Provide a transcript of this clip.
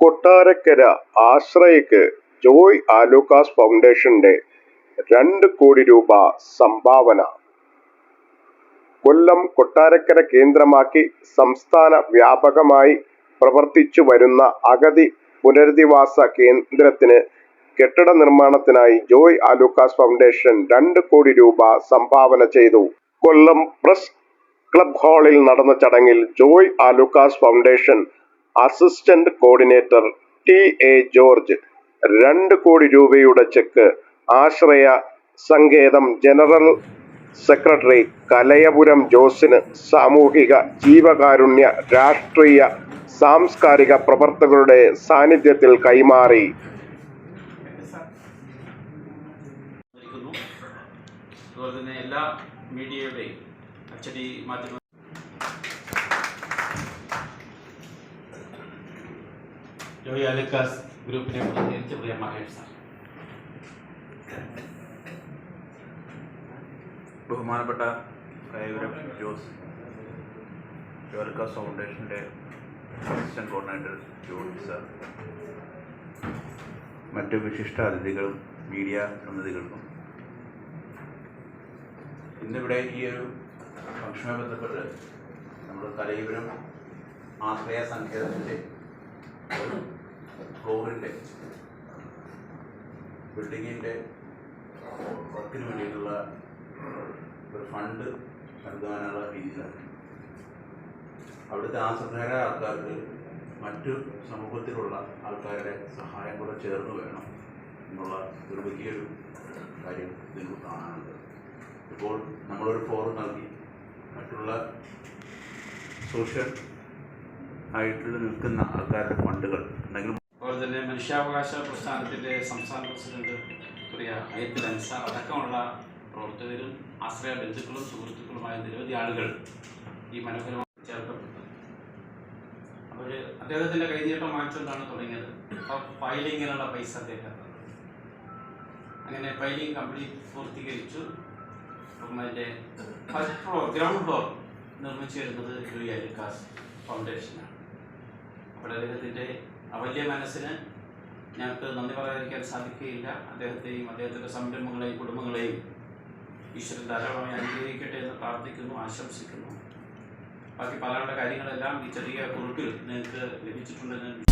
കൊട്ടാരക്കര ആശ്രയയ്ക്ക് ജോയ് ആലൂക്കാസ് ഫൗണ്ടേഷന്റെ രണ്ട് കോടി രൂപ സംഭാവന. കൊല്ലം കൊട്ടാരക്കര കേന്ദ്രമാക്കി സംസ്ഥാന വ്യാപകമായി പ്രവർത്തിച്ചു വരുന്ന അഗതി പുനരധിവാസ കേന്ദ്രത്തിന് കെട്ടിട നിർമ്മാണത്തിനായി ജോയ് ആലൂക്കാസ് ഫൗണ്ടേഷൻ രണ്ട് കോടി രൂപ സംഭാവന ചെയ്തു. കൊല്ലം പ്രസ് ക്ലബ് ഹാളിൽ നടന്ന ചടങ്ങിൽ Joy Alukkas foundation assistant coordinator T A George രണ്ട് കോടി രൂപയുടെ ചെക്ക് ആശ്രയ സങ്കേതം ജനറൽ സെക്രട്ടറി കലയപുരം ജോസിന് സാമൂഹിക ജീവകാരുണ്യ രാഷ്ട്രീയ സാംസ്കാരിക പ്രവർത്തകരുടെ സാന്നിധ്യത്തിൽ കൈമാറി. അതുപോലെ തന്നെ എല്ലാ മീഡിയയുടെയും അച്ചടി മാധ്യമ ജോയി അലക്കാസ് ഗ്രൂപ്പിനെ പ്രതിനിധീകരിച്ച് പ്രിയ മഹേഷ് സാർ ബഹുമാനപ്പെട്ട കൈവരം ജോസ് ജോൽക്കാസ് ഫൗണ്ടേഷന്റെ അസിസ്റ്റന്റ് കോർഡിനേറ്റർ ജോർജ് സാർ മറ്റ് വിശിഷ്ട അതിഥികളും മീഡിയ പ്രതിനിധികൾക്കും. ഇന്നിവിടെ ഈ ഒരു ഫംഗ്ഷനുമായി ബന്ധപ്പെട്ട് നമ്മൾ കലയുരം ആശ്രയ സങ്കേതത്തിന്റെ ഫ്ലോറിന്റെ ബിൽഡിങ്ങിന്റെ വർക്കിന് വേണ്ടിയിട്ടുള്ള ഒരു ഫണ്ട് നൽകാനുള്ള രീതിയിലാണ്. അവിടുത്തെ ആശ്രിതരായ ആൾക്കാർക്ക് മറ്റു സമൂഹത്തിലുള്ള ആൾക്കാരുടെ സഹായം കൂടെ ചേർന്ന് വേണം എന്നുള്ള ഒരു വലിയൊരു കാര്യം ഇതിന് കാണാനുണ്ട്. ഇപ്പോൾ നമ്മളൊരു ഫോറം നൽകി. മറ്റുള്ള സോഷ്യൽ ആയിട്ട് നിൽക്കുന്ന ആൾക്കാരുടെ ഫണ്ടുകൾ. ഉണ്ടെങ്കിൽ അതുപോലെ തന്നെ മനുഷ്യാവകാശ പ്രസ്ഥാനത്തിന്റെ സംസ്ഥാന പ്രസിഡന്റ് പ്രിയ അയ്യത്തിൽ അൻസാർ അടക്കമുള്ള പ്രവർത്തകരും ആശ്രയ ബന്ധുക്കളും സുഹൃത്തുക്കളുമായ നിരവധി ആളുകൾ ഈ മനോഹരമായി ചേർക്കപ്പെട്ടു അവർ അദ്ദേഹത്തിന്റെ കൈനീട്ടം വാങ്ങിച്ചുകൊണ്ടാണ് തുടങ്ങിയത്. അപ്പോൾ ഫയലിങ്ങിനുള്ള പൈസ അദ്ദേഹം. അങ്ങനെ ഫയലിംഗ് കംപ്ലീറ്റ് പൂർത്തീകരിച്ചു. അപ്പം അതിന്റെ ഫസ്റ്റ് ഫ്ലോർ ഗ്രൗണ്ട് ഫ്ലോർ നിർമ്മിച്ചു വരുന്നത് ജോയി അലിക്കാസ് ഫൗണ്ടേഷനാണ്. അപ്പോൾ അദ്ദേഹത്തിന്റെ അവല്യ മനസ്സിന് ഞങ്ങൾക്ക് നന്ദി പറയാതിരിക്കാൻ സാധിക്കുകയില്ല. അദ്ദേഹത്തെയും അദ്ദേഹത്തിന്റെ സംരംഭങ്ങളെയും കുടുംബങ്ങളെയും ഈശ്വരൻ ധാരാളമായി അനുഗ്രഹിക്കട്ടെ എന്ന് പ്രാർത്ഥിക്കുന്നു ആശംസിക്കുന്നു. ബാക്കി പലരുടെ കാര്യങ്ങളെല്ലാം ഈ ചെറിയ കുറിപ്പിൽ നിങ്ങൾക്ക് ലഭിച്ചിട്ടുണ്ടെന്ന്